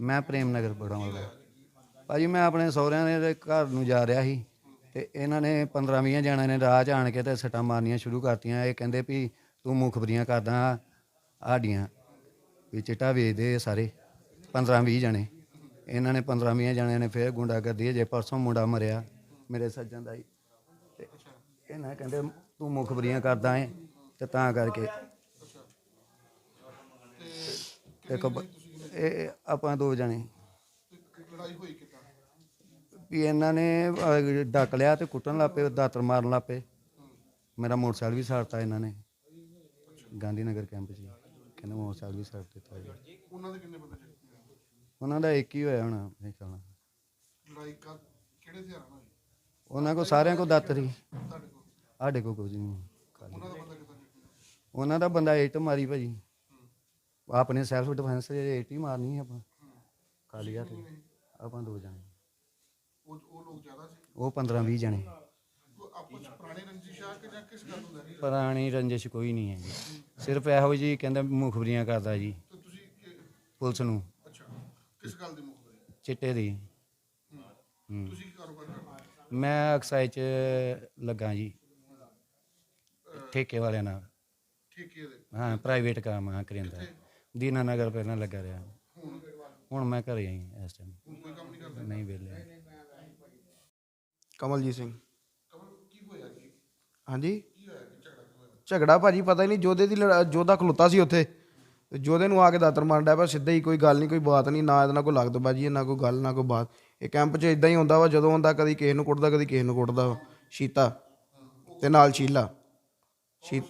ਮੈਂ ਪ੍ਰੇਮ ਨਗਰ ਬੜਾ ਵਾਲਾ ਭਾਜੀ, ਮੈਂ ਆਪਣੇ ਸਹੁਰਿਆਂ ਦੇ ਘਰ ਨੂੰ ਜਾ ਰਿਹਾ ਸੀ ਤੇ ਇਹਨਾਂ ਨੇ 15 20 ਨੇ ਰਾਹ 'ਚ ਆਣ ਕੇ ਤੇ ਸੱਟਾਂ ਮਾਰਨੀਆਂ ਸ਼ੁਰੂ ਕਰਤੀਆਂ। ਇਹ ਕਹਿੰਦੇ ਵੀ ਤੂੰ ਮੁਖਬਰੀਆਂ ਕਰਦਾ ਸਾਡੀਆਂ ਵੀ ਚਿੱਟਾ ਵੇਚਦੇ ਸਾਰੇ 15 20 ਜਣੇ। ਇਹਨਾਂ ਨੇ 15 20 ਜਣਿਆਂ ਨੇ ਫਿਰ ਗੁੰਡਾਗਰਦੀ ਜੇ ਪਰਸੋਂ ਮੁੰਡਾ ਮਰਿਆ ਮੇਰੇ ਸੱਜਣ ਦਾ ਹੀ। ਤੇ ਇਹਨਾਂ ਕਹਿੰਦੇ ਤੂੰ ਮੁਖਬਰੀਆਂ ਕਰਦਾ ਏ ਤੇ ਤਾਂ ਕਰਕੇ ਇੱਕ ਬ- ਇਹ ਇਹ ਆਪਾਂ ਦੋ ਜਣੇ। ਲੜਾਈ ਹੋਈ ਕਿੱਦਾਂ ਵੀ ਇਹਨਾਂ ਨੇ ਅਹ, ਡੱਕ ਲਿਆ ਤੇ ਕੁੱਟਣ ਲੱਪੇ ਦਾਤਰ ਮਾਰਨ ਲੱਪੇ ਮੇਰਾ ਮੋਟਰਸਾਈਕਲ ਵੀ ਸਾੜਤਾ ਇਹਨਾਂ ਨੇ। ਗਾਂਧੀ ਨਗਰ ਕੈਂਪ 'ਚ। ਹੀ। ਕਹਿੰਦੇ ਮੋਟਰਸਾਈਕਲ ਵੀ ਸਾੜ ਦਿੱਤਾ ਜੀ। ਉਹਨਾਂ ਦੇ ਕਿੰਨੇ ਬੰਦੇ ਜ਼ਖਮੀ ਹੋਏ ਉਹਨਾਂ ਦਾ ਇੱਕ ਹੀ ਹੋਇਆ ਹੋਣਾ ਮੇਰੇ ਖਿਆਲ ਨਾਲ। ਲੜਾਈ ਕਾ ਕਿਹੜੇ ਹਥਿਆਰਾਂ ਨਾਲ ਹੋਈ? ਉਹਨਾਂ ਕੋ ਸਾਰਿਆਂ ਕੋ ਦਾਤਰ ਹੀ। ਤੁਹਾਡੇ ਕੋਲ? ਸਾਡੇ ਕੋ ਕੁਝ ਨਹੀਂ। ਉਹਨਾਂ ਦਾ ਬੰਦਾ ਕਿੱਦਾਂ ਜ਼ਖਮੀ ਹੋਇਆ? ਉਹਨਾਂ ਦਾ ਬੰਦਾ ਏਟ ਮਾਰੀ ਭਾਜੀ। ਆਪਣੇ ਸੈਲਫ ਡਿਫੈਂਸ ਦੇ ਏਟ ਹੀ ਮਾਰਨੀ ਸੀ ਆਪਾਂ। ਖਾਲੀ ਹੱਥ। ਆਪਾਂ ਦੋ ਜਣੇ। ਉਹ ਉਹ ਲੋਕ ਜ਼ਿਆਦਾ ਸੀ? ਉਹ 15 20 ਜਣੇ। ਪੁਰਾਣੇ ਰੰਜਿਸ਼ ਆ ਕਿ ਜਾਂ ਕਿਸ ਗੱਲ ਨੂੰ ਲੈ ਕੇ? ਪੁਰਾਣੀ ਰੰਜਿਸ਼ ਕੋਈ ਨਹੀਂ ਹੈ ਜੀ ਸਿਰਫ ਇਹੋ ਜੀ ਕਹਿੰਦਾ ਮੁਖਬਰੀਆਂ ਕਰਦਾ ਜੀ। ਤੁਸੀਂ ਪੁਲਿਸ ਨੂੰ। ਅੱਛਾ। ਕਿਸ ਗੱਲ ਦੀ ਮੁਖਬਰੀ? ਚਿੱਟੇ ਦੀ। ਹੂੰ। ਤੁਸੀਂ ਕੀ ਕਾਰੋਬਾਰ ਕਰਦੇ? ਮੈਂ ਅਕਸਾਈ ਚ ਲੱਗਾ ਜੀ। ਠੇਕੇ ਵਾਲਿਆਂ ਨਾਲ। ਠੇਕੇ ਦੇ? ਹਾਂ ਪ੍ਰਾਈਵੇਟ ਕੰਮ ਹਾਂ ਕਰਿੰਦਾ। ਦੀਨਾ ਨਗਰ ਪਹਿਲਾਂ ਲੱਗਾ ਰਿਹਾ। ਹੁਣ ਮੈਂ ਘਰੇ ਆਈ ਇਸ ਟਾਈਮ ਕੋਈ ਕੰਮ ਨਹੀਂ ਕਰਦੇ ਨਹੀਂ ਵੇਲੇ ਕਮਲਜੀਤ ਸਿੰਘ। ਕਮਲ ਕੀ ਹੋਇਆ ਕੀ ਹਾਂਜੀ? ਕੀ ਹੋਇਆ? ਕੀ ਝਗੜਾ ਭਾਜੀ ਪਤਾ ਹੀ ਨਹੀਂ ਜੋਧੇ ਦੀ ਲੜਾ- ਜੋਧਾ ਖਲੋਤਾ ਸੀ ਉੱਥੇ। ਤੇ ਜੋਧੇ ਨੂੰ ਆ ਕੇ ਦਾਤਰ ਮਾਰਨ ਡਿਆ ਪਿਆ ਸਿੱਧਾ ਹੀ ਕੋਈ ਗੱਲ ਨਹੀਂ ਕੋਈ ਬਾਤ ਨਹੀਂ ਨਾ ਇਹਦੇ ਨਾਲ ਕੋਈ ਲੱਗਦ ਬਾਜੀ ਨਾ ਕੋਈ ਗੱਲ ਨਾ ਕੋਈ ਬਾਤ। ਇਹ ਕੈਂਪ 'ਚ ਇਦਾਂ ਹੀ ਹੁੰਦਾ ਵਾ ਜਦੋਂ ਹੁੰਦਾ ਕਦੀ ਕਿਸੇ ਨੂੰ ਕੁੱਟਦਾ ਕਦੀ ਕਿਸੇ ਨੂੰ ਕੁੱਟਦਾ ਵਾ। ਸ਼ੀਤਾ ਤੇ ਨਾਲ ਸ਼ੀਲਾ। ਸ਼ੀ-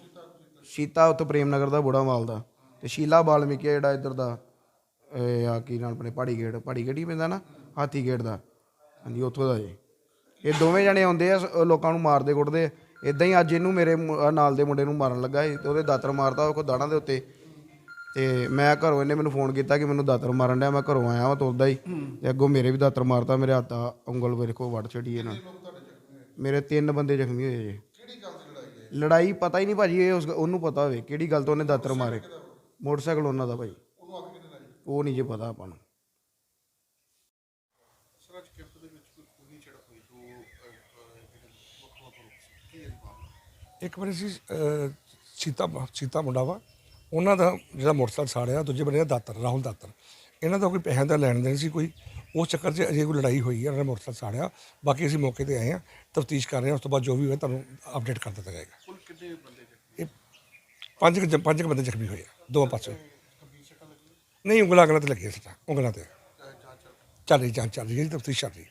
ਸ਼ੀਤਾ ਉੱਥੇ ਪ੍ਰੇਮ ਨਗਰ ਦਾ ਬੁੜਾ ਮਾਲ ਦਾ ਤੇ ਸ਼ੀਲਾ ਬਾਲਮੀਕੀ ਆ ਜਿਹੜਾ ਇੱਧਰ ਦਾ ਇਹ ਆ ਕੀ ਨਾਲ ਆਪਣੇ ਪਹਾੜੀ ਗੇਟ ਪਹਾੜੀ ਗੇਟ ਹੀ ਪੈਂਦਾ ਨਾ ਹਾਥੀ ਗੇਟ ਦਾ। ਹਾਂਜੀ ਉੱਥੋਂ ਦਾ ਜੀ। ਇਹ ਦੋਵੇਂ ਜਣੇ ਆਉਂਦੇ ਆ ਸ- ਲੋਕਾਂ ਨੂੰ ਮਾਰਦੇ ਕੁੱਟਦੇ ਇਦਾਂ ਹੀ ਅੱਜ ਇਹਨੂੰ ਮੇਰੇ ਮੁ- ਆਹ ਨਾਲ ਦੇ ਮੁੰਡੇ ਨੂੰ ਮਾਰਨ ਲੱਗਾ ਸੀ ਤੇ ਉਹਦੇ ਦਾਤਰ ਮਾਰਦਾ ਉਹ ਕੋ ਦਾੜਾਂ ਦੇ ਉੱਤੇ। ਤੇ ਮੈਂ ਘਰੋਂ ਇਹਨੇ ਮੈਨੂੰ ਫੋਨ ਕੀਤਾ ਕਿ ਮੈਨੂੰ ਦਾਤਰ ਮਾਰਨ ਡਿਆ ਮੈਂ ਘਰੋਂ ਆਇਆ ਵਾਂ ਤੁਰਦਾ ਹੀ। ਤੇ ਅੱਗੋਂ ਮੇਰੇ ਵੀ ਦਾਤਰ ਮਾਰਤਾ ਮੇਰੇ ਹੱਥ ਆ ਉਂਗਲ ਮੇਰੇ ਕੋ ਵੜ ਛੜੀ ਇਹਨਾਂ ਮੇਰੇ ਤਿੰਨ ਬੰਦੇ ਜ਼ਖਮੀ ਹੋਏ ਜੀ। ਕਿਹੜੀ ਗੱਲ ਦੀ ਲੜਾਈ ਹੈ? ਲੜਾਈ ਪਤਾ ਹੀ ਨਹੀਂ ਭਾਜੀ ਇਹ ਉਸ ਉਹਨੂੰ ਪਤਾ ਹੋਵੇ ਕਿਹੜੀ ਗੱਲ ਤੋਂ ਉਹਨੇ ਦਾਤਰ ਮਾਰੇ। ਮੋਟਰਸਾਈਕਲ ਉਹਨਾਂ ਦਾ ਉਹਨੂੰ ਕਿਹਨੇ ਲਾਈ ਉਹ ਨਹੀਂ ਜੇ ਪਤਾ ਆਪਾਂ ਨੂੰ। ਸਰ ਅੱਜ ਕੈਂਪ ਦੇ ਵਿੱਚ ਕੋਈ ਖੂਨੀ ਝੜਪ ਹੋਈ ਦੋ ਅਹ, ਅਹ, ਜਿਹੜੇ ਵੱਖ ਵੱਖ ਗਰੁੱਪ ਸੀ ਕੀ ਹੈ ਮਾਮਲਾ? ਇੱਕ ਵਾਰੀ ਸੀ ਸੀਤਾ ਸੀਤਾ ਮੁੰਡਾ ਵਾ ਉਹਨਾਂ ਦਾ ਜਿਹੜਾ ਮੋਟਰਸਾਈਕਲ ਸਾੜਿਆ ਦੂਜੇ ਬੰਦੇ ਦਾ ਦਾਤਰ ਰਾਹੁਲ ਦਾਤਰ ਇਹਨਾਂ ਦਾ ਕੋਈ ਪੈਸਿਆਂ ਦਾ ਲੈਣ ਦੇਣ ਸੀ ਕੋਈ ਉਸ ਚੱਕਰ 'ਚ ਅਜੇ ਕੋਈ ਲੜਾਈ ਹੋਈ ਹੈ ਉਹਨਾਂ ਨੇ ਮੋਟਰਸਾਈਕਲ ਸਾੜਿਆ। ਬਾਕੀ ਅਸੀਂ ਮੌਕੇ ਤੇ ਆਏ ਹਾਂ ਤਫਤੀਸ਼ ਕਰ ਰਹੇ ਹਾਂ ਉਸ ਤੋਂ ਬਾਅਦ ਜੋ ਵੀ ਹੋਇਆ ਤੁਹਾਨੂੰ ਅਪਡੇਟ ਕਰ ਦਿੱਤਾ ਜਾਏਗਾ। ਕੁੱਲ ਕਿੰਨੇ ਬੰਦੇ ਪੰਜ ਕੁ ਜ- ਪੰਜ ਕੁ ਬੰਦੇ ਜ਼ਖਮੀ ਹੋਏ ਆ, ਦੋਵਾਂ ਪਾਸੇ। ਨਹੀਂ, ਉਂਗਲਾਂ ਉਂਗਲਾਂ ਤੇ ਲੱਗੀਆਂ ਸੱਟਾਂ, ਉਂਗਲਾਂ ਤੇ। ਚੱਲ ਰਹੀ ਜਾਂਚ ਚੱਲ ਰਹੀ ਹੈ ਤਫਤੀਸ਼ ਚੱਲ ਰਹੀ। ਹੈ